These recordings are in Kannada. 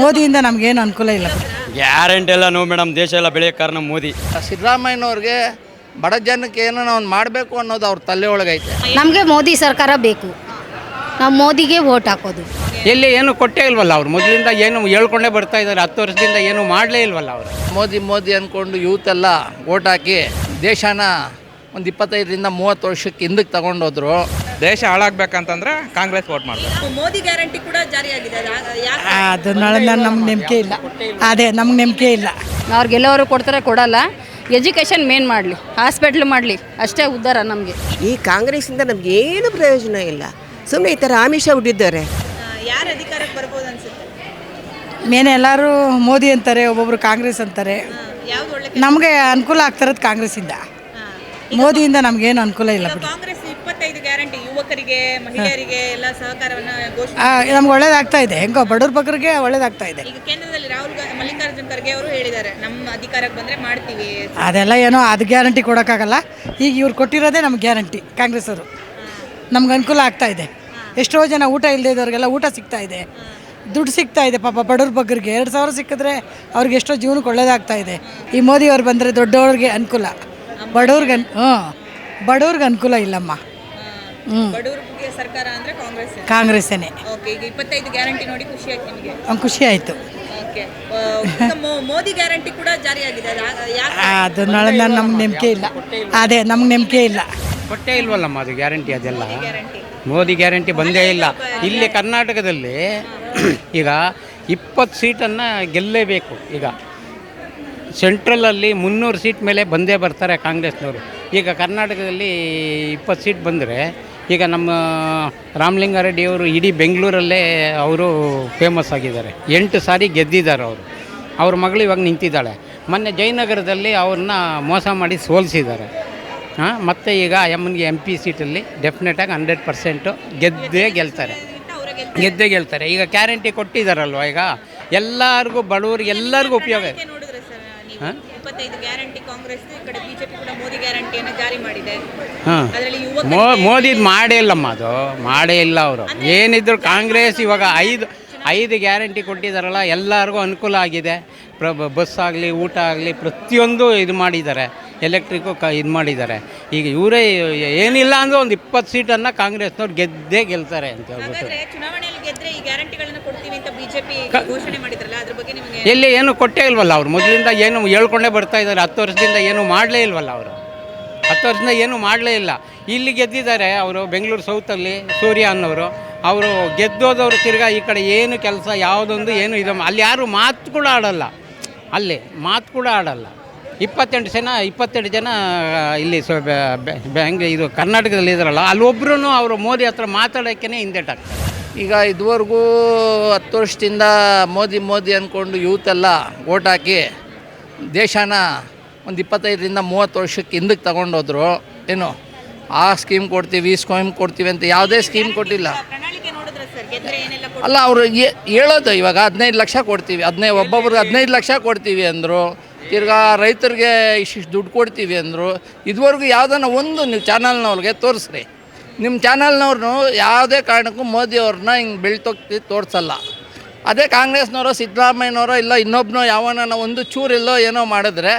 ಮೋದಿಯಿಂದ ನಮಗೇನು ಅನುಕೂಲ ಇಲ್ಲ. ಗ್ಯಾರಂಟಿ ಎಲ್ಲ ನೋ ಮೇಡಮ್ ದೇಶ ಎಲ್ಲ ಬೆಳೆಯೋ ಕಾರಣ ಮೋದಿ. ಸಿದ್ದರಾಮಯ್ಯನವ್ರಿಗೆ ಬಡ ಜನಕ್ಕೆ ಏನೋ ನಾವು ಮಾಡಬೇಕು ಅನ್ನೋದು ಅವ್ರ ತಲೆ ಒಳಗೈತೆ. ನಮಗೆ ಮೋದಿ ಸರ್ಕಾರ ಬೇಕು. ನಾವು ಮೋದಿಗೆ ವೋಟ್ ಹಾಕೋದು. ಎಲ್ಲಿ ಏನು ಕೊಟ್ಟೇ ಇಲ್ವಲ್ಲ ಅವ್ರು? ಮೊದಲಿಂದ ಏನು ಹೇಳ್ಕೊಂಡೇ ಬರ್ತಾ ಇದ್ದಾರೆ ಹತ್ತು ವರ್ಷದಿಂದ ಏನು ಮಾಡಲೇ ಇಲ್ವಲ್ಲ ಅವರು? ಮೋದಿ ಮೋದಿ ಅಂದ್ಕೊಂಡು ಯೂತ್ ಎಲ್ಲ ವೋಟ್ ಹಾಕಿ ದೇಶನ ಒಂದು ಇಪ್ಪತ್ತೈದರಿಂದ ಮೂವತ್ತು ವರ್ಷಕ್ಕೆ ಹಿಂದಕ್ಕೆ ತಗೊಂಡೋದ್ರು. ದೇಶ ಹಾಳಾಗ್ಬೇಕಂತಂದ್ರೆ ಕಾಂಗ್ರೆಸ್ ವೋಟ್ ಮಾಡಬೇಕು. ಮೋದಿ ಗ್ಯಾರಂಟಿ ಕೂಡ ಜಾರಿಯಾಗಿದೆ. ಅದು ಯಾಕೆ ಅದನ್ನ ನಮ್ಗೆ ನಂಬಿಕೆ ಇಲ್ಲ. ಅದೇ ನಮ್ಗೆ ನಂಬಿಕೆ ಇಲ್ಲ. ಅವ್ರಿಗೆಲ್ಲವರು ಕೊಡ್ತಾರೆ ಕೊಡಲ್ಲ. ಎಜುಕೇಷನ್ ಮೇನ್ ಮಾಡಲಿ. ಹಾಸ್ಪಿಟ್ಲ್ ಮಾಡಲಿ. ಅಷ್ಟೇ ಉದ್ಧಾರ ನಮಗೆ. ಈ ಕಾಂಗ್ರೆಸ್ಸಿಂದ ನಮ್ಗೆ ಏನು ಪ್ರಯೋಜನ ಇಲ್ಲ. ಸುಮ್ಮನೆ ಈ ಥರ ಆಮಿಷ ಹುಟ್ಟಿದ್ದಾರೆ. ಯಾರು ಅಧಿಕಾರಕ್ಕೆ ಬರ್ಬೋದು ಅನ್ಸುತ್ತೆ? ಮೇನ್ ಎಲ್ಲರೂ ಮೋದಿ ಅಂತಾರೆ ಒಬ್ಬೊಬ್ರು ಕಾಂಗ್ರೆಸ್ ಅಂತಾರೆ. ಯಾವ್ದು ಒಳ್ಳೆ ನಮಗೆ ಅನುಕೂಲ ಆಗ್ತಿರೋದು ಕಾಂಗ್ರೆಸ್ಸಿಂದ. ಮೋದಿಯಿಂದ ನಮಗೇನು ಅನುಕೂಲ ಇಲ್ಲ ಬಿಡಿ. ಕಾಂಗ್ರೆಸ್ ಇಪ್ಪತ್ತೈದು ಗ್ಯಾರಂಟಿ ಯುವಕರಿಗೆ ಮಹಿಳೆಯರಿಗೆ ಎಲ್ಲ ಸಹಕಾರವನ್ನು ಘೋಷಣೆ ನಮ್ಗೆ ಒಳ್ಳೇದಾಗ್ತಾ ಇದೆ. ಹೆಂಗ ಬಡವ್ರ ಬಗ್ಗರಿಗೆ ಒಳ್ಳೇದಾಗ್ತಾ ಇದೆ. ಈಗ ಕೇಂದ್ರದಲ್ಲಿ ರಾಹುಲ್ ಮಲ್ಲಿಕಾರ್ಜುನ್ ಖರ್ಗೆ ಅವರು ಹೇಳಿದ್ದಾರೆ ನಮ್ಮ ಅಧಿಕಾರಕ್ಕೆ ಬಂದ್ರೆ ಮಾಡ್ತೀವಿ. ಅದೆಲ್ಲ ಏನೋ ಅದು ಗ್ಯಾರಂಟಿ ಕೊಡೋಕ್ಕಾಗಲ್ಲ. ಈಗ ಇವ್ರು ಕೊಟ್ಟಿರೋದೇ ನಮ್ಗೆ ಗ್ಯಾರಂಟಿ ಕಾಂಗ್ರೆಸ್ ಅವರು. ನಮ್ಗೆ ಅನುಕೂಲ ಆಗ್ತಾ ಇದೆ. ಎಷ್ಟೋ ಜನ ಊಟ ಇಲ್ಲದೆ ಇದ್ದವ್ರಿಗೆಲ್ಲ ಊಟ ಸಿಗ್ತಾ ಇದೆ. ದುಡ್ಡು ಸಿಗ್ತಾ ಇದೆ ಪಾಪ ಬಡವ್ರ ಬಗ್ಗರಿಗೆ ಎರಡು ಸಾವಿರ ಸಿಕ್ಕಿದ್ರೆ ಅವ್ರಿಗೆ ಎಷ್ಟೋ ಜೀವನಕ್ಕೆ ಒಳ್ಳೇದಾಗ್ತಾ ಇದೆ. ಈ ಮೋದಿ ಅವ್ರು ಬಂದರೆ ದೊಡ್ಡವ್ರಿಗೆ ಅನುಕೂಲ. ಬಡವ್ರಿಗೆ ಅನ್ ಹ್ಞೂ ಬಡವ್ರಿಗೆ ಅನುಕೂಲ ಇಲ್ಲಮ್ಮ. ಬಡವರಿಗೆ ಸರ್ಕಾರ ಅಂದ್ರೆ ಕಾಂಗ್ರೆಸ್ ಕಾಂಗ್ರೆಸ್ಸೇನೆ. ಓಕೆ ಈಗ ಇಪ್ಪತ್ತೈದು ಗ್ಯಾರಂಟಿ ನೋಡಿ ಖುಷಿ ಆಯ್ತು ನಿಮಗೆ. ಅವ್ನು ಖುಷಿ ಆಯಿತು. ಓಕೆ ಮೋದಿ ಗ್ಯಾರಂಟಿ ಕೂಡ ಜಾರಿಯಾಗಿದೆ ಅದು ಯಾಕೆ ಅದನ್ನ ನಮ್ಗೆ ನಂಬಿಕೆ ಇಲ್ಲ. ಅದೇ ನಮ್ಗೆ ನಂಬಿಕೆ ಇಲ್ಲ. ಕೊಟ್ಟೇ ಇಲ್ವಲ್ಲಮ್ಮ ಅದು ಗ್ಯಾರಂಟಿ ಅದೆಲ್ಲ? ಮೋದಿ ಗ್ಯಾರಂಟಿ ಬಂದೇ ಇಲ್ಲ. ಇಲ್ಲಿ ಕರ್ನಾಟಕದಲ್ಲಿ ಈಗ ಇಪ್ಪತ್ತು ಸೀಟನ್ನು ಗೆಲ್ಲೇಬೇಕು. ಈಗ ಸೆಂಟ್ರಲಲ್ಲಿ ಮುನ್ನೂರು ಸೀಟ್ ಮೇಲೆ ಬಂದೇ ಬರ್ತಾರೆ ಕಾಂಗ್ರೆಸ್ನವರು. ಈಗ ಕರ್ನಾಟಕದಲ್ಲಿ ಇಪ್ಪತ್ತು ಸೀಟ್ ಬಂದರೆ ಈಗ ನಮ್ಮ ರಾಮಲಿಂಗಾರೆಡ್ಡಿಯವರು ಇಡೀ ಬೆಂಗಳೂರಲ್ಲೇ ಅವರು ಫೇಮಸ್ ಆಗಿದ್ದಾರೆ. ಎಂಟು ಸಾರಿ ಗೆದ್ದಿದ್ದಾರೆ ಅವರು. ಅವ್ರ ಮಗಳು ಇವಾಗ ನಿಂತಿದ್ದಾಳೆ. ಮೊನ್ನೆ ಜಯನಗರದಲ್ಲಿ ಅವ್ರನ್ನ ಮೋಸ ಮಾಡಿ ಸೋಲಿಸಿದ್ದಾರೆ. ಹಾಂ, ಮತ್ತು ಈಗ ಎಮ್ಮನಿಗೆ ಎಂ ಪಿ ಸೀಟಲ್ಲಿ ಡೆಫಿನೆಟಾಗಿ ಹಂಡ್ರೆಡ್ ಪರ್ಸೆಂಟು ಗೆದ್ದೇ ಗೆಲ್ತಾರೆ. ಗೆದ್ದೇ ಗೆಲ್ತಾರೆ. ಈಗ ಗ್ಯಾರಂಟಿ ಕೊಟ್ಟಿದ್ದಾರಲ್ವ ಈಗ? ಎಲ್ಲರಿಗೂ, ಬಡವ್ರಿಗೆ ಎಲ್ಲರಿಗೂ ಉಪಯೋಗ ಇದೆ. ನೋಡಿದ್ರೆ ಸರ್ ನೀವು ಇಪ್ಪತ್ತೈದು ಗ್ಯಾರಂಟಿ ಕಾಂಗ್ರೆಸ್ ಈ ಕಡೆ ಬಿಜೆಪಿ ಕೂಡ ಮೋದಿ ಗ್ಯಾರಂಟಿಯನ್ನು ಜಾರಿ ಮಾಡಿದೆ. ಹಾಂ. ಅದರಲ್ಲಿ ಯುವಕ ಮೋದಿದು ಮಾಡೇ ಇಲ್ಲಮ್ಮ ಅದು. ಮಾಡೇ ಇಲ್ಲ ಅವರು. ಏನಿದ್ರು ಕಾಂಗ್ರೆಸ್ ಇವಾಗ ಐದು ಐದು ಗ್ಯಾರಂಟಿ ಕೊಟ್ಟಿದ್ದಾರಲ್ಲ ಎಲ್ಲರಿಗೂ ಅನುಕೂಲ ಆಗಿದೆ. ಪ್ರ ಬಸ್ ಆಗಲಿ ಊಟ ಆಗಲಿ ಪ್ರತಿಯೊಂದು ಇದು ಮಾಡಿದ್ದಾರೆ. ಎಲೆಕ್ಟ್ರಿಕ್ಕು ಕ ಇದು ಮಾಡಿದ್ದಾರೆ. ಈಗ ಇವರೇ ಏನಿಲ್ಲ ಅಂದರೆ ಒಂದು ಇಪ್ಪತ್ತು ಸೀಟನ್ನು ಕಾಂಗ್ರೆಸ್ನವ್ರು ಗೆದ್ದೇ ಗೆಲ್ತಾರೆ ಅಂತ ಹೇಳ್ಬಿಟ್ಟು. ಎಲ್ಲಿ ಏನು ಕೊಟ್ಟೇ ಇಲ್ವಲ್ಲ ಅವ್ರು. ಮೊದಲಿಂದ ಏನು ಹೇಳ್ಕೊಂಡೇ ಬರ್ತಾ ಇದ್ದಾರೆ. ಹತ್ತು ವರ್ಷದಿಂದ ಏನು ಮಾಡಲೇ ಇಲ್ವಲ್ಲ ಅವರು. ಹತ್ತು ವರ್ಷದಿಂದ ಏನು ಮಾಡಲೇ ಇಲ್ಲ. ಇಲ್ಲಿ ಗೆದ್ದಿದ್ದಾರೆ ಅವರು ಬೆಂಗಳೂರು ಸೌತಲ್ಲಿ ಸೂರ್ಯ ಅನ್ನೋರು. ಅವರು ಗೆದ್ದೋದವರು ತಿರ್ಗಾ ಈ ಕಡೆ ಏನು ಕೆಲಸ ಯಾವುದೊಂದು ಏನು ಇದು. ಅಲ್ಲಿ ಯಾರು ಮಾತು ಕೂಡ ಆಡಲ್ಲ. ಅಲ್ಲಿ, ಮಾತು ಕೂಡ ಆಡಲ್ಲ. ಇಪ್ಪತ್ತೆಂಟು ಜನ ಇಪ್ಪತ್ತೆಂಟು ಜನ ಇಲ್ಲಿ ಸೊ ಬ್ಯಾಂಗ್ ಇದು ಕರ್ನಾಟಕದಲ್ಲಿ ಇದ್ದಾರಲ್ಲ ಅಲ್ಲಿ ಒಬ್ಬರೂ ಅವರು ಮೋದಿ ಹತ್ರ ಮಾತಾಡೋಕ್ಕೇ ಹಿಂದೆಟಾಗ್ತಾರೆ ಈಗ ಇದುವರೆಗೂ ಹತ್ತು ವರ್ಷದಿಂದ ಮೋದಿ ಮೋದಿ ಅಂದ್ಕೊಂಡು ಯೂತ್ ಎಲ್ಲ ಓಟ್ ಹಾಕಿ ದೇಶನ ಒಂದು ಇಪ್ಪತ್ತೈದರಿಂದ ಮೂವತ್ತು ವರ್ಷಕ್ಕೆ ಹಿಂದಕ್ಕೆ ತಗೊಂಡೋದ್ರು. ಏನು, ಆ ಸ್ಕೀಮ್ ಕೊಡ್ತೀವಿ, ಈ ಸ್ಕೀಮ್ ಕೊಡ್ತೀವಿ ಅಂತ ಯಾವುದೇ ಸ್ಕೀಮ್ ಕೊಟ್ಟಿಲ್ಲ. ಅಲ್ಲ, ಅವರು ಹೇಳೋದು ಇವಾಗ ಹದಿನೈದು ಲಕ್ಷ ಕೊಡ್ತೀವಿ. ಹದಿನೈದು ಒಬ್ಬೊಬ್ರಿಗೆ ಹದಿನೈದು ಲಕ್ಷ ಕೊಡ್ತೀವಿ ಅಂದರು. ತಿರ್ಗಾ ರೈತರಿಗೆ ಇಷ್ಟಿಷ್ಟು ದುಡ್ಡು ಕೊಡ್ತೀವಿ ಅಂದರು. ಇದುವರೆಗೂ ಯಾವುದನ್ನ ಒಂದು ನೀವು ಚಾನಲ್ನವ್ರಿಗೆ ತೋರಿಸ್ರಿ. ನಿಮ್ಮ ಚಾನಲ್ನವ್ರನ್ನು ಯಾವುದೇ ಕಾರಣಕ್ಕೂ ಮೋದಿಯವ್ರನ್ನ ಹಿಂಗೆ ಬೆಳ್ತೋಗ್ತಿ ತೋರಿಸಲ್ಲ. ಅದೇ ಕಾಂಗ್ರೆಸ್ನವರು, ಸಿದ್ದರಾಮಯ್ಯನವರೋ, ಇಲ್ಲ ಇನ್ನೊಬ್ಬನೋ ಯಾವನ ಒಂದು ಚೂರಿಲ್ಲೋ ಏನೋ ಮಾಡಿದ್ರೆ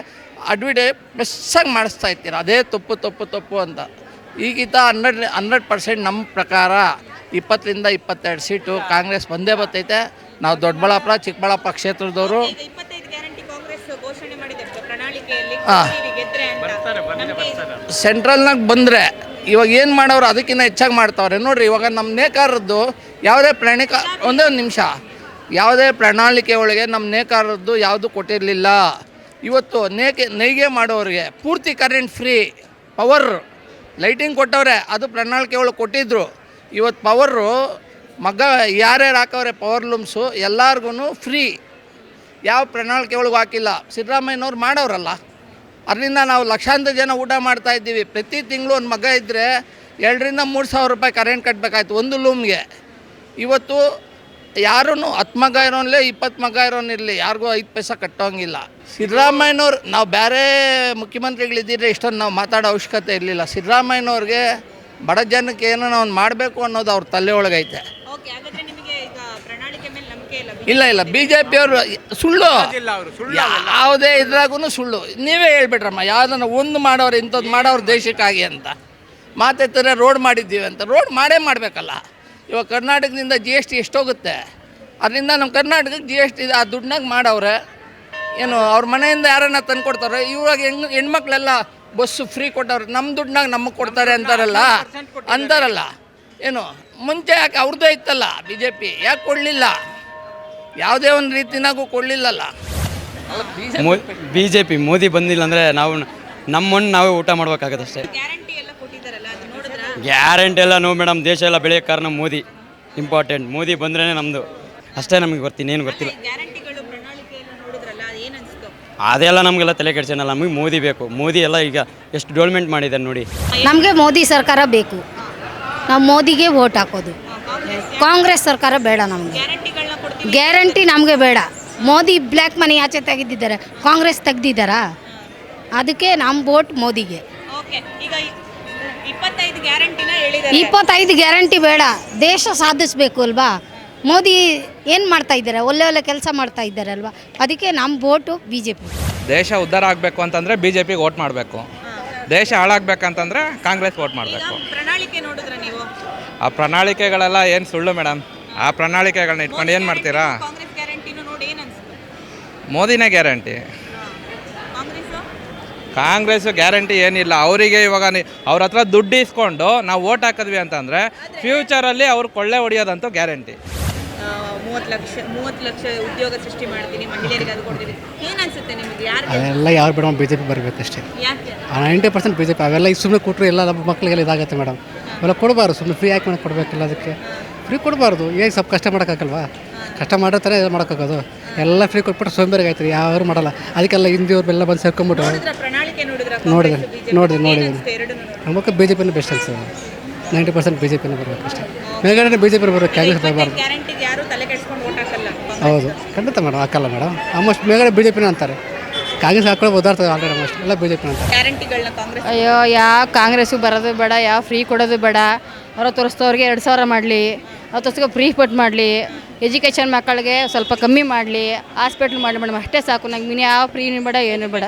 ಅಡ್ವಿಡೇ ಬೆಸ್ಸಾಗಿ ಮಾಡಿಸ್ತಾ ಇರ್ತೀರ. ಅದೇ ತಪ್ಪು ತಪ್ಪು ತಪ್ಪು ಅಂತ. ಈಗಿತ ಹನ್ನೆರಡು ಹಂಡ್ರೆಡ್ ಪರ್ಸೆಂಟ್ ನಮ್ಮ ಪ್ರಕಾರ ಇಪ್ಪತ್ತರಿಂದ ಇಪ್ಪತ್ತೆರಡು ಸೀಟು ಕಾಂಗ್ರೆಸ್ ಬಂದೇ ಬರ್ತೈತೆ. ನಾವು ದೊಡ್ಡಬಳ್ಳಾಪುರ ಚಿಕ್ಕಬಳ್ಳಾಪುರ ಕ್ಷೇತ್ರದವರು. ಸೆಂಟ್ರಲ್ನಾಗ ಬಂದರೆ ಇವಾಗ ಏನು ಮಾಡೋರು ಅದಕ್ಕಿಂತ ಹೆಚ್ಚಾಗಿ ಮಾಡ್ತಾವ್ರೆ. ನೋಡ್ರಿ ಇವಾಗ ನಮ್ಮ ನೇಕಾರದ್ದು ಯಾವುದೇ ಪ್ರಣಾಳಿಕ ಒಂದೇ ಒಂದು ನಿಮಿಷ. ಯಾವುದೇ ಪ್ರಣಾಳಿಕೆ ಒಳಗೆ ನಮ್ಮ ನೇಕಾರದ್ದು ಯಾವುದು ಕೊಟ್ಟಿರಲಿಲ್ಲ. ಇವತ್ತು ನೇಕೆ ನೈಗೆ ಮಾಡೋರಿಗೆ ಪೂರ್ತಿ ಕರೆಂಟ್ ಫ್ರೀ ಪವರ್ ಲೈಟಿಂಗ್ ಕೊಟ್ಟವ್ರೆ ಅದು ಪ್ರಣಾಳಿಕೆ ಒಳಗೆ ಕೊಟ್ಟಿದ್ರು. ಇವತ್ತು ಪವರು ಮಗ ಯಾರ್ಯಾರು ಹಾಕವ್ರೆ ಪವರ್ ಲೂಮ್ಸು ಎಲ್ಲರಿಗೂ ಫ್ರೀ ಯಾವ ಪ್ರಣಾಳಿಕೆ ಒಳಗೂ ಹಾಕಿಲ್ಲ. ಸಿದ್ದರಾಮಯ್ಯನವ್ರು ಮಾಡೋರಲ್ಲ. ಅದರಿಂದ ನಾವು ಲಕ್ಷಾಂತರ ಜನ ಊಟ ಮಾಡ್ತಾ ಇದ್ದೀವಿ. ಪ್ರತಿ ತಿಂಗಳು ಒಂದು ಮಗ ಇದ್ದರೆ ಎರಡರಿಂದ ಮೂರು ಸಾವಿರ ರೂಪಾಯಿ ಕರೆಂಟ್ ಕಟ್ಟಬೇಕಾಯ್ತು ಒಂದು ಲೂಮ್ಗೆ ಇವತ್ತು ಯಾರೂ ಹತ್ತು ಮಗ ಇರೋನ್ಲೇ ಇಪ್ಪತ್ತು ಮಗ ಇರೋನಿರಲಿ ಯಾರಿಗೂ ಐದು ಪೈಸಾ ಕಟ್ಟೋಂಗಿಲ್ಲ. ಸಿದ್ದರಾಮಯ್ಯನವ್ರು, ನಾವು ಬೇರೆ ಮುಖ್ಯಮಂತ್ರಿಗಳಿದ್ದೀರಿ ಇಷ್ಟೊಂದು ನಾವು ಮಾತಾಡೋ ಅವಶ್ಯಕತೆ ಇರಲಿಲ್ಲ. ಸಿದ್ದರಾಮಯ್ಯನವ್ರಿಗೆ ಬಡ ಜನಕ್ಕೆ ಏನೋ ಒಂದು ಮಾಡಬೇಕು ಅನ್ನೋದು ಅವ್ರ ತಲೆ ಒಳಗೈತೆ. ಓಕೆ ಹಾಗಾದ್ರೆ ನಿಮಗೆ ಈಗ ಪ್ರಣಾಳಿಕೆ ಮೇಲೆ ನಂಬಿಕೆ ಇಲ್ಲ ಇಲ್ಲ ಬಿ ಜೆ ಪಿಯವರು ಸುಳ್ಳು. ಯಾವುದೇ ಇದ್ರಾಗೂ ಸುಳ್ಳು. ನೀವೇ ಹೇಳ್ಬಿಟ್ರಮ್ಮ ಯಾವ್ದನ್ನ ಒಂದು ಮಾಡೋರು ಇಂಥದ್ದು ಮಾಡೋರು ದೇಶಕ್ಕಾಗಿ ಅಂತ. ಮಾತೆತ್ತರೆ ರೋಡ್ ಮಾಡಿದ್ದೀವಿ ಅಂತ. ರೋಡ್ ಮಾಡೇ ಮಾಡಬೇಕಲ್ಲ. ಇವಾಗ ಕರ್ನಾಟಕದಿಂದ ಜಿ ಎಸ್ ಟಿ ಎಷ್ಟೋಗುತ್ತೆ? ಅದರಿಂದ ನಮ್ಮ ಕರ್ನಾಟಕಕ್ಕೆ ಜಿ ಎಸ್ ಟಿ ಆ ದುಡ್ಡಾಗ ಮಾಡವ್ರೆ. ಏನು ಅವ್ರ ಮನೆಯಿಂದ ಯಾರನ್ನ ತಂದು ಕೊಡ್ತಾರೆ ಇವಾಗ ಹೆಣ್ಣು ಹೆಣ್ಮಕ್ಳೆಲ್ಲ ಬಸ್ಸು ಫ್ರೀ ಕೊಟ್ಟವ್ರು ನಮ್ಮ ದುಡ್ಡಾಗ ನಮಗೆ ಕೊಡ್ತಾರೆ ಅಂತಾರಲ್ಲ? ಅಂತಾರಲ್ಲ? ಏನು ಮುಂಚೆ ಯಾಕೆ ಅವ್ರದ್ದೇ ಇತ್ತಲ್ಲ ಬಿ ಜೆ ಪಿ ಯಾಕೆ ಕೊಡಲಿಲ್ಲ? ಯಾವುದೇ ಒಂದು ರೀತಿನಾಗೂ ಕೊಡಲಿಲ್ಲಲ್ಲ. ಬಿ ಜೆ ಪಿ ಮೋದಿ ಬಂದಿಲ್ಲ ಅಂದರೆ ನಾವು ನಮ್ಮ ಮಣ್ಣು ನಾವೇ ಊಟ ಮಾಡ್ಬೇಕಾಗತ್ತೆ ಅಷ್ಟೇ ಗ್ಯಾರಂಟಿ ಎಲ್ಲ ನೋ ಮೇಡಮ್ ದೇಶ ಎಲ್ಲ ಬೆಳೆಯೋಕ್ಕೆ ಕಾರಣ ಮೋದಿ. ಇಂಪಾರ್ಟೆಂಟ್ ಮೋದಿ ಬಂದ್ರೇ ನಮ್ಮದು ಅಷ್ಟೇ ನಮಗೆ ಬರ್ತೀನಿ ಏನು ಗೊತ್ತಿಲ್ಲ ಗ್ಯಾರಂಟಿಗಳು ಪ್ರಣಾಳಿಕೆ ಎಲ್ಲ ನೋಡಿದ್ರಲ್ಲ ಅದು ಏನು ಅನಿಸ್ತು ಅದೆಲ್ಲ ನಮಗೆಲ್ಲ ತಲೆ ಕೆಡ್ಸೋಣಲ್ಲ ನಮಗೆ ಮೋದಿ ಬೇಕು. ಮೋದಿ ಎಲ್ಲ ಈಗ ಎಷ್ಟು ಡೆವಲಪ್ಮೆಂಟ್ ಮಾಡಿದ್ದಾರೆ ನೋಡಿ. ನಮಗೆ ಮೋದಿ ಸರ್ಕಾರ ಬೇಕು. ನಾವು ಮೋದಿಗೆ ವೋಟ್ ಹಾಕೋದು. ಕಾಂಗ್ರೆಸ್ ಸರ್ಕಾರ ಬೇಡ ನಮಗೆ. ಗ್ಯಾರಂಟಿಗಳನ್ನ ಕೊಡ್ತೀವಿ ಗ್ಯಾರಂಟಿ ನಮಗೆ ಬೇಡ. ಮೋದಿ ಬ್ಲ್ಯಾಕ್ ಮನಿ ಆಚೆ ತೆಗೆದಿದ್ದಾರೆ. ಕಾಂಗ್ರೆಸ್ ತೆಗ್ದಿದ್ದಾರಾ? ಅದಕ್ಕೆ ನಮ್ಮ ವೋಟ್ ಮೋದಿಗೆ. ಇಪ್ಪತ್ತೈದು ಗ್ಯಾರಂಟಿ ಬೇಡ. ದೇಶ ಸಾಧಿಸ್ಬೇಕು ಅಲ್ವಾ? ಮೋದಿ ಏನು ಮಾಡ್ತಾ ಇದ್ದಾರೆ? ಒಳ್ಳೆ ಒಳ್ಳೆ ಕೆಲಸ ಮಾಡ್ತಾ ಇದ್ದಾರೆ ಅಲ್ವಾ? ಅದಕ್ಕೆ ನಮ್ಮ ಓಟು ಬಿ ಜೆ ಪಿ ದೇಶ ಉದ್ಧಾರ ಆಗಬೇಕು ಅಂತಂದರೆ ಬಿ ಜೆ ಪಿಗೆ ವೋಟ್ ಮಾಡಬೇಕು. ದೇಶ ಹಾಳಾಗ್ಬೇಕಂತಂದ್ರೆ ಕಾಂಗ್ರೆಸ್ ವೋಟ್ ಮಾಡಬೇಕು. ಪ್ರಣಾಳಿಕೆ ನೋಡಿದ್ರೆ ನೀವು? ಆ ಪ್ರಣಾಳಿಕೆಗಳೆಲ್ಲ ಏನು ಸುಳ್ಳು ಮೇಡಮ್. ಆ ಪ್ರಣಾಳಿಕೆಗಳನ್ನ ಇಟ್ಕೊಂಡು ಏನು ಮಾಡ್ತೀರಾ? ಮೋದಿನೇ ಗ್ಯಾರಂಟಿ. ಕಾಂಗ್ರೆಸ್ ಕಾಂಗ್ರೆಸ್ ಗ್ಯಾರಂಟಿ ಏನಿಲ್ಲ. ಅವರಿಗೆ ಇವಾಗ ಅವ್ರ ಹತ್ರ ದುಡ್ಡು ಇಸ್ಕೊಂಡು ನಾವು ಓಟ್ ಹಾಕಿದ್ವಿ ಅಂತಂದರೆ ಫ್ಯೂಚರಲ್ಲಿ ಅವ್ರು ಕೊಳ್ಳೆ ಹೊಡಿಯೋದಂತೂ ಗ್ಯಾರಂಟಿ. ಮೂವತ್ತು ಲಕ್ಷ ಮೂವತ್ತು ಲಕ್ಷ ಉದ್ಯೋಗ ಸೃಷ್ಟಿ ಮಾಡ್ತೀನಿ ಮಹಿಳೆಯರಿಗೆ ಅದು ಕೊಡ್ತೀನಿ. ಏನು ಅನ್ಸುತ್ತೆ ನಿಮಗೆ? ಯಾರು ಅದೆಲ್ಲ ಯಾರು ಬೇಡ ಬಿ ಜೆ ಪಿ ಬರಬೇಕಷ್ಟೇ ಯಾಕೆ? Ninety percent B J P ಅವೆಲ್ಲ ಈಗ ಸುಮ್ಮನೆ ಕೊಟ್ಟರೆ ಎಲ್ಲ ನಮ್ಮ ಮಕ್ಕಳಿಗೆಲ್ಲ ಇದಾಗುತ್ತೆ ಮೇಡಮ್ ಅವೆಲ್ಲ ಕೊಡಬಾರ್ದು ಸುಮ್ಮನೆ ಫ್ರೀ ಯಾಕೆ ಮಾಡಕ್ಕೆ ಕೊಡಬೇಕಿಲ್ಲ ಅದಕ್ಕೆ ಫ್ರೀ ಕೊಡಬಾರ್ದು. ಈಗ ಸ್ವಲ್ಪ ಕಷ್ಟ ಮಾಡೋಕ್ಕಾಗಲ್ವಾ? ಕಷ್ಟ ಮಾಡೋ ಇದು ಮಾಡೋಕ್ಕಾಗೋದು. ಎಲ್ಲ ಫ್ರೀ ಕೊಟ್ಬಿಟ್ಟು ಸೋಂಬೇರಿಗೆ ಆಯ್ತು ಯಾರು ಮಾಡಲ್ಲ. ಅದಕ್ಕೆಲ್ಲ ಹಿಂದಿಯವ್ರೆಲ್ಲ ಬಂದು ಸೇರ್ಕೊಂಬಿಟ್ಟು ನೋಡಿದೆ ನೋಡಿದೆ ನೋಡಿದೆ. ನಮಗೆ ಬಿ ಜೆ ಪಿನೇ ಬೆಸ್ಟ್ ಅನ್ಸೋದು ನೈಂಟಿ ಪರ್ಸೆಂಟ್ ಬಿ ಜೆ ಪಿನೇ ಬರಬೇಕಷ್ಟೇ ಮೇಲ್ಗಡೆ ಬಿ ಜೆ ಪಿ ಬರಬೇಕು ಕಾಂಗ್ರೆಸ್ ಬರಬಾರ್ದು. ಗ್ಯಾರಂಟಿಗೆ ಯಾರು ತಲೆ ಕೆಡಿಸ್ಕೊಂಡು ಓಟ್ ಹಾಕಲ್ಲ. ಹೌದು. ಖಂಡಿತ ಮೇಡಮ್ ಹಾಕಲ್ಲ ಮೇಡಮ್ ಆಲ್ಮೋಸ್ಟ್ ಮೇಲ್ಗಡೆ ಬಿ ಜೆ ಪಿನ ಅಂತಾರೆ. ಕಾಂಗ್ರೆಸ್ ಹಾಕೊಳ್ಳೋ ಓದಾಡ್ತಾರೆ ಆಲ್ರೆಡಿ ಆಲ್ಮೋಸ್ಟ್ ಎಲ್ಲ ಬಿ ಜೆ ಪಿ ಅಂತಾರೆ. ಗ್ಯಾರಂಟಿಗಳನ್ನ ಕಾಂಗ್ರೆಸ್ ಅಯ್ಯೋ ಯಾವ ಕಾಂಗ್ರೆಸ್ಸಿಗೆ ಬರೋದು ಬೇಡ ಯಾವ ಫ್ರೀ ಕೊಡೋದು ಬೇಡ. ಅವರ ತೋರಿಸ್ತವ್ರಿಗೆ ಎರಡು ಸಾವಿರ ಮಾಡಲಿ. ತೋರಿಸ್ಕೊ ಫ್ರೀ ಪಟ್ ಮಾಡಲಿ ಎಜುಕೇಷನ್ ಮಕ್ಕಳಿಗೆ ಸ್ವಲ್ಪ ಕಮ್ಮಿ ಮಾಡಲಿ ಹಾಸ್ಪಿಟ್ಲ್ ಮಾಡಲಿ ಮೇಡಮ್ ಅಷ್ಟೇ ಸಾಕು ನಂಗೆ ಮಿನಿ ಯಾವ ಫ್ರೀ ಬೇಡ ಏನು ಬೇಡ.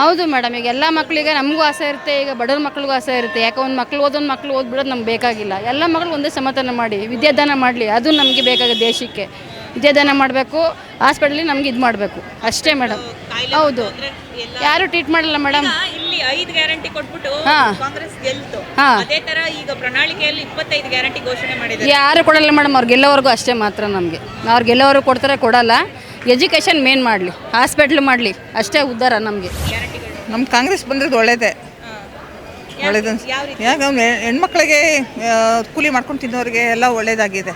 ಹೌದು ಮೇಡಮ್ ಈಗ ಎಲ್ಲ ಮಕ್ಕಳಿಗೆ ನಮಗೂ ಆಸೆ ಇರುತ್ತೆ ಈಗ ಬಡವ್ರ ಮಕ್ಳಿಗೂ ಆಸೆ ಇರುತ್ತೆ ಯಾಕೆ ಒಂದು ಮಕ್ಳು ಓದೊಂದು ಮಕ್ಳು ಓದ್ಬಿಡೋದು ನಮ್ಗೆ ಬೇಕಾಗಿಲ್ಲ. ಎಲ್ಲ ಮಕ್ಕಳು ಒಂದೇ ಸಮಾಧಾನ ಮಾಡಿ ವಿದ್ಯಾದಾನ ಮಾಡಲಿ ಅದು ನಮಗೆ ಬೇಕಾಗುತ್ತೆ ದೇಶಕ್ಕೆ. ವಿದ್ಯಾದಾನ ಮಾಡಬೇಕು ಹಾಸ್ಪಿಟ್ಲಿಗೆ ನಮ್ಗೆ ಇದು ಮಾಡಬೇಕು. ಅಷ್ಟೇ ಮೇಡಮ್. ಹೌದು. ಯಾರು ಟ್ರೀಟ್ ಮಾಡಲ್ಲ ಮೇಡಮ್. ಐದು ಗ್ಯಾರಂಟಿ ಕೊಟ್ಬಿಟ್ಟು ಹಾ. ಕಾಂಗ್ರೆಸ್ ಗೆಲ್ತು. ಹಾ. ಅದೇ ತರ ಈಗ ಪ್ರಣಾಳಿಕೆಯಲ್ಲಿ ಇಪ್ಪತ್ತೈದು ಗ್ಯಾರಂಟಿ ಘೋಷಣೆ ಮಾಡಿದ್ದಾರೆ. ಯಾರು ಕೊಡಲ್ಲ ಮೇಡಮ್ ಅವ್ರು ಗೆಲ್ಲೋವರೆಗೂ ಅಷ್ಟೇ ಮಾತ್ರ ನಮಗೆ. ಅವ್ರು ಗೆಲ್ಲೋವರೆಗೂ ಕೊಡ್ತಾರೆ ಕೊಡಲ್ಲ. ಎಜುಕೇಷನ್ ಮೇನ್ ಮಾಡಲಿ ಹಾಸ್ಪಿಟ್ಲ್ ಮಾಡಲಿ ಅಷ್ಟೇ ಉದ್ಧಾರ ನಮಗೆ. ನಮ್ಮ ಕಾಂಗ್ರೆಸ್ ಬಂದಿರೋದು ಒಳ್ಳೇದೇ. ಒಳ್ಳೇದು ಯಾಕಂದ್ರೆ ಹೆಣ್ಮಕ್ಳಿಗೆ ಆ, ಕೂಲಿ ಮಾಡ್ಕೊಂಡು ತಿನ್ನೋರಿಗೆ ಎಲ್ಲ ಒಳ್ಳೇದಾಗಿದೆ.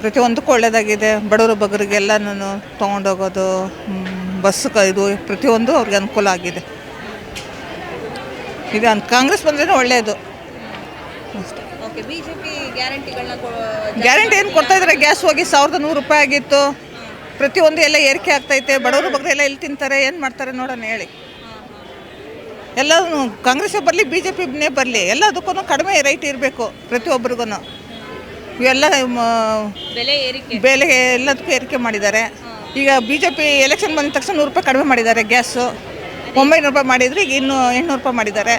ಪ್ರತಿಯೊಂದಕ್ಕೂ ಒಳ್ಳೇದಾಗಿದೆ. ಬಡವರು ಬಗ್ಗರಿಗೆಲ್ಲನೂ ತೊಗೊಂಡೋಗೋದು ಬಸ್ ಇದು ಪ್ರತಿಯೊಂದು ಅವ್ರಿಗೆ ಅನುಕೂಲ ಆಗಿದೆ. ಇದು ಅಂತ ಕಾಂಗ್ರೆಸ್ ಬಂದ್ರೆ ಒಳ್ಳೆಯದು ಓಕೆ ಬಿಜೆಪಿ ಗ್ಯಾರಂಟಿಗಳನ್ನ ಗ್ಯಾರಂಟಿ ಏನು ಕೊಡ್ತಾ ಇದ್ದಾರೆ? ಗ್ಯಾಸ್ ಹೋಗಿ ಸಾವಿರದ ನೂರು ರೂಪಾಯಿ ಆಗಿತ್ತು. ಪ್ರತಿಯೊಂದು ಎಲ್ಲ ಏರಿಕೆ ಆಗ್ತೈತೆ. ಬಡವರು ಬಗ್ಗೆ ಎಲ್ಲ ಎಲ್ಲಿ ತಿಂತಾರೆ? ಏನು ಮಾಡ್ತಾರೆ ನೋಡೋಣ ಹೇಳಿ. ಎಲ್ಲದೂ ಕಾಂಗ್ರೆಸ್ ಬರಲಿ ಬಿ ಜೆ ಪಿನೇ ಬರಲಿ. ಎಲ್ಲದಕ್ಕೂ ಕಡಿಮೆ ರೈಟ್ ಇರಬೇಕು ಪ್ರತಿಯೊಬ್ಬರಿಗೂ ಇವೆಲ್ಲ ಬೆಲೆ ಏರಿಕೆ. ಬೆಲೆ ಎಲ್ಲದಕ್ಕೂ ಏರಿಕೆ ಮಾಡಿದ್ದಾರೆ. ಈಗ ಬಿ ಜೆ ಪಿ ಎಲೆಕ್ಷನ್ ಬಂದ ತಕ್ಷಣ ನೂರು ರೂಪಾಯಿ ಕಡಿಮೆ ಮಾಡಿದ್ದಾರೆ ಗ್ಯಾಸು. ಒಂಬೈನೂರು ರೂಪಾಯಿ ಮಾಡಿದರೆ ಈಗ ಇನ್ನೂ ಎಂಟುನೂರು ರೂಪಾಯಿ ಮಾಡಿದ್ದಾರೆ.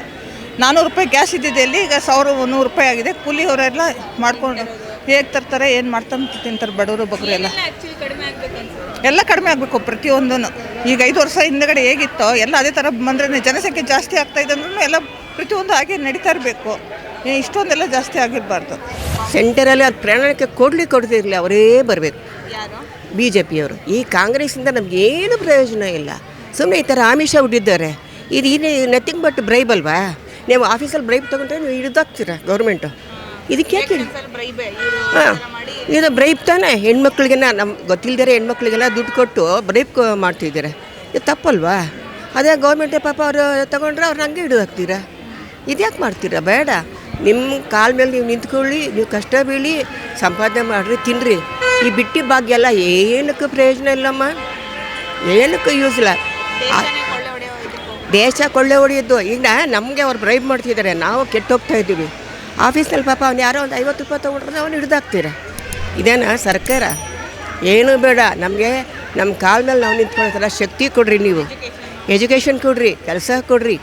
ನಾನ್ನೂರು ರೂಪಾಯಿ ಗ್ಯಾಸ್ ಇದ್ದಿದ್ದೆಲ್ಲಿ ಈಗ ಸಾವಿರ ನೂರು ರೂಪಾಯಿ ಆಗಿದೆ. ಕೂಲಿಯವರೆಲ್ಲ ಮಾಡ್ಕೊಂಡು ಹೇಗೆ ತರ್ತಾರೆ ಏನು ಮಾಡ್ತಾರೆ ತಿಂತಾರೆ ಬಡವರು ಬಗ್ಗರು ಎಲ್ಲ. ಆಕ್ಚುಲಿ ಕಡಿಮೆ ಆಗ್ಬೇಕು ಅನ್ಸುತ್ತೆ? ಎಲ್ಲ ಕಡಿಮೆ ಆಗಬೇಕು ಪ್ರತಿಯೊಂದೂ ಈಗ ಐದು ವರ್ಷ ಹಿಂದೆಗಡೆ ಹೇಗಿತ್ತೋ ಎಲ್ಲ ಅದೇ ಥರ ಬಂದ್ರೆ ಜನಸಂಖ್ಯೆ ಜಾಸ್ತಿ ಆಗ್ತಾ ಇದೆ ಅಂದ್ರೂ ಎಲ್ಲ ಪ್ರತಿಯೊಂದು ಹಾಗೆ ನಡೀತಾ ಇರಬೇಕು. ಇಷ್ಟೊಂದೆಲ್ಲ ಜಾಸ್ತಿ ಆಗಿರಬಾರ್ದು. ಸೆಂಟರಲ್ಲಿ ಅದು ಪ್ರಣಾಳಿಕೆ ಕೊಡ್ಲಿ ಕೊಡ್ತಿರಲಿ ಅವರೇ ಬರಬೇಕು. ಬಿ ಜೆ ಪಿಯವರು ಈ ಕಾಂಗ್ರೆಸ್ಸಿಂದ ನಮಗೇನು ಏನು ಪ್ರಯೋಜನ ಇಲ್ಲ. ಸುಮ್ಮನೆ ಈ ಥರ ಆಮಿಷ ಹುಟ್ಟಿದ್ದಾರೆ. ಇದು ಇನ್ನು ನಥಿಂಗ್ ಬಟ್ ಬ್ರೈಬ್ ಅಲ್ವಾ? ನೀವು ಆಫೀಸಲ್ಲಿ ಬ್ರೈಬ್ ತೊಗೊಂಡ್ರೆ ನೀವು ಹಿಡಿದಾಕ್ತೀರಾ ಗೌರ್ಮೆಂಟು ಇದಕ್ಕೆ ಯಾಕೆ ಹಾಂ. ಇದು ಬ್ರೈಬ್ ತಾನೇ? ಹೆಣ್ಮಕ್ಳಿಗೆಲ್ಲ ನಮ್ಗೆ ಗೊತ್ತಿಲ್ಲದೇ ಹೆಣ್ಮಕ್ಳಿಗೆಲ್ಲ ದುಡ್ಡು ಕೊಟ್ಟು ಬ್ರೈಬ್ ಮಾಡ್ತಿದ್ದಾರೆ. ಇದು ತಪ್ಪಲ್ವಾ? ಅದೇ ಗೌರ್ಮೆಂಟೇ ಪಾಪ ಅವರು ತೊಗೊಂಡ್ರೆ ಅವ್ರನ್ನ ಹಂಗೆ ಹಿಡಿದಾಕ್ತೀರಾ. ಇದ್ಯಾಕೆ ಮಾಡ್ತೀರಾ? ಬೇಡ. ನಿಮ್ಮ ಕಾಲ ಮೇಲೆ ನೀವು ನಿಂತ್ಕೊಳ್ಳಿ ನೀವು ಕಷ್ಟ ಬೀಳಿ ಸಂಪಾದನೆ ಮಾಡಿರಿ ತಿನ್ನಿರಿ ಈ ಬಿಟ್ಟಿ ಭಾಗ್ಯ ಎಲ್ಲ ಏನಕ್ಕೆ ಪ್ರಯೋಜನ ಇಲ್ಲಮ್ಮ. ಏನಕ್ಕೂ ಯೂಸ್ ಇಲ್ಲ. ದೇಶ ಕೊಳ್ಳೆ ಹೊಡೆಯೋದು ಈಗ ನಮಗೆ ಅವ್ರು ಬ್ರೈಬ್ ಮಾಡ್ತಿದ್ದಾರೆ. ನಾವು ಕೆಟ್ಟೋಗ್ತಾ ಇದ್ದೀವಿ. ಆಫೀಸ್ನಲ್ಲಿ ಪಾಪ ಅವ್ನು ಯಾರೋ ಒಂದು ಐವತ್ತು ರೂಪಾಯಿ ತೊಗೊಂಡ್ರೆ ಅವ್ನು ಹಿಡ್ದಾಕ್ತೀರ. ಇದೇನಾ ಸರ್ಕಾರ? ಏನು ಬೇಡ. ನಮಗೆ ನಮ್ಮ ಕಾಲ ಮೇಲೆ ನಾವು ನಿಂತ್ಕೊಳ್ತಾರ ಶಕ್ತಿ ಕೊಡ್ರಿ ನೀವು. ಎಜುಕೇಷನ್ ಕೊಡ್ರಿ. ಕೆಲಸ ಕೊಡ್ರಿ.